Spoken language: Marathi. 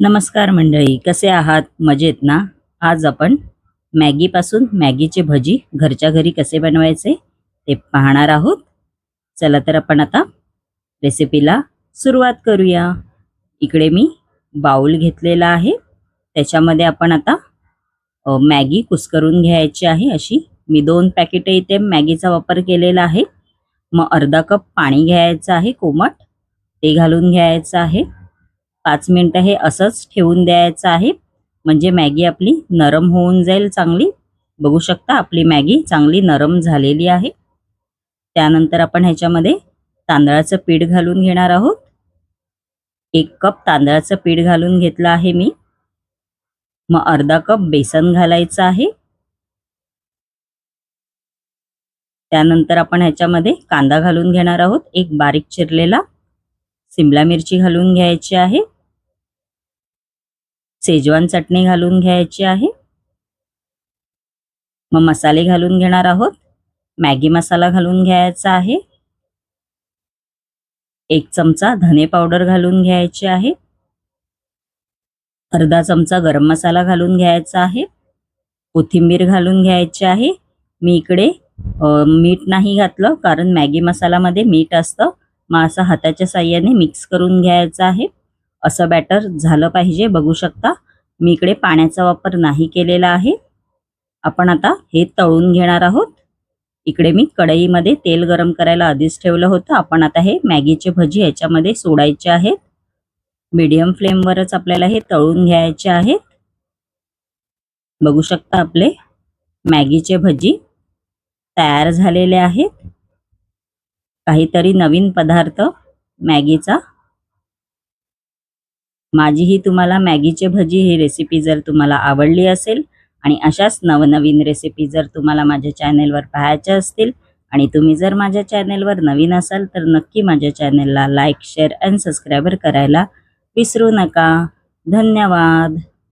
नमस्कार मंडळी कसे आहात? मजेत ना? आज आपण मॅगीपासून मॅगीचे भजी घरच्या घरी कसे बनवायचे ते पाहणार आहोत. चला तर आपण आता रेसिपीला सुरुवात करूया. इकडे मी बाउल घेतलेला आहे. त्याच्यामध्ये आपण आता मॅगी कुस्करून घ्यायची आहे. अशी मी दोन पॅकेटं इथे मॅगीचा वापर केलेला आहे. मग अर्धा कप पाणी घ्यायचं आहे कोमट. ते घालून घ्यायचं आहे. पाच मिनटं हे असंच ठेवून द्यायचं आहे. म्हणजे मॅगी आपली नरम होऊन जाईल चांगली. बघू शकता आपली मॅगी चांगली नरम झालेली आहे. त्यानंतर आपण ह्याच्यामध्ये तांदळाचं पीठ घालून घेणार आहोत. एक कप तांदळाचं पीठ घालून घेतलं आहे मी. मग अर्धा कप बेसन घालायचं आहे. त्यानंतर आपण ह्याच्यामध्ये कांदा घालून घेणार आहोत. एक बारीक चिरलेला. सिमला मिरची घालून घ्यायची आहे. सेजवान चटणी घालून घ्यायची आहे. मग मसाले घालून घेणार आहोत. मॅगी मसाला घालून घ्यायचा आहे. एक चमचा धने पावडर घालून घ्यायची आहे. अर्धा चमचा गरम मसाला घालून घ्यायचा आहे. कोथिंबीर घालून घ्यायची आहे. मी इकडे मीठ नाही घातलं कारण मॅगी मसालामध्ये मीठ असतं. मग असं हाताच्या साह्याने मिक्स करून घ्यायचं आहे. असं बॅटर झालं पाहिजे बघू शकता. मी इकडे पाण्याचा वापर नाही केलेला आहे. आपण आता हे तळून घेणार आहोत. इकडे मी कढईमध्ये तेल गरम करायला आधीच ठेवलं होतं. आपण आता हे मॅगीचे भजी याच्यामध्ये सोडायचे आहेत. मीडियम फ्लेमवरच आपल्याला हे तळून घ्यायचे आहेत. बघू शकता आपले मॅगीचे भजी तयार झालेले आहेत. काहीतरी नवीन पदार्थ मॅगीचा माझी ही तुम्हाला मॅगीचे भजी ही रेसिपी जर तुम्हाला आवडली असेल आणि अशाच नवनवीन रेसिपी जर तुम्हाला माझ्या चॅनेलवर पाहायच्या असतील आणि तुम्ही जर माझ्या चॅनेलवर नवीन असाल तर नक्की माझ्या चॅनेलला लाईक शेअर अँड सबस्क्राईबर करायला विसरू नका. धन्यवाद.